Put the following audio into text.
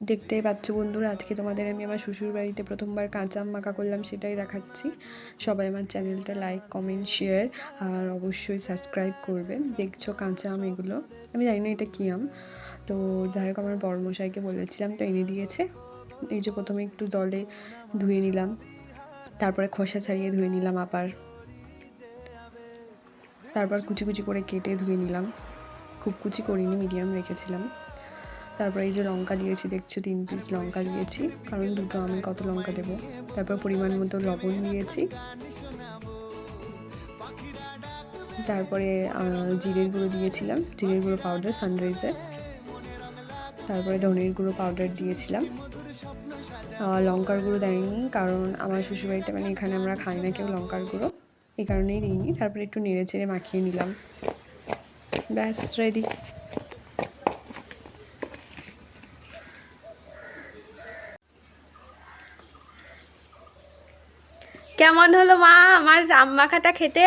দেখতেই পাচ্ছ বন্ধুরা, আজকে তোমাদের আমি আমার শ্বশুর বাড়িতে প্রথমবার কাঁচা আম মাখা করলাম, সেটাই দেখাচ্ছি। সবাই আমার চ্যানেলটা লাইক কমেন্ট শেয়ার আর অবশ্যই সাবস্ক্রাইব করবে। দেখছ কাঁচা আম এগুলো? আমি জানি না এটা কী আম। তো যাই হোক, আমার বড়মশাইকে বলেছিলাম, তো এনে দিয়েছে। এই যে প্রথমে একটু জলে ধুয়ে নিলাম, তারপরে খোসা ছাড়িয়ে ধুয়ে নিলাম আবার তারপর কুচি কুচি করে কেটে ধুয়ে নিলাম। খুব কুচি করিনি মিডিয়াম রেখেছিলাম। তারপর এই যে লঙ্কা দিয়েছি, দেখছ তিন পিস লঙ্কা দিয়েছি। কারণ দুটো আমি কত লঙ্কা দেবো? তারপর পরিমাণ মতো লবণ দিয়েছি। তারপরে জিরের গুঁড়ো দিয়েছিলাম। জিরের গুঁড়ো পাউডার সানরাইজের তারপরে ধনের গুঁড়ো পাউডার দিয়েছিলাম। লঙ্কার গুঁড়ো দেয়নি, কারণ আমার শ্বশুরবাড়িতে মানে এখানে আমরা খাই না কেউ লঙ্কার গুঁড়ো। এই কারণেই দিইনি। তারপরে একটু নেড়ে চেড়ে মাখিয়ে নিলাম। ব্যাস রেডি কেমন হলো মা? আমার রাম মাখাটা খেতে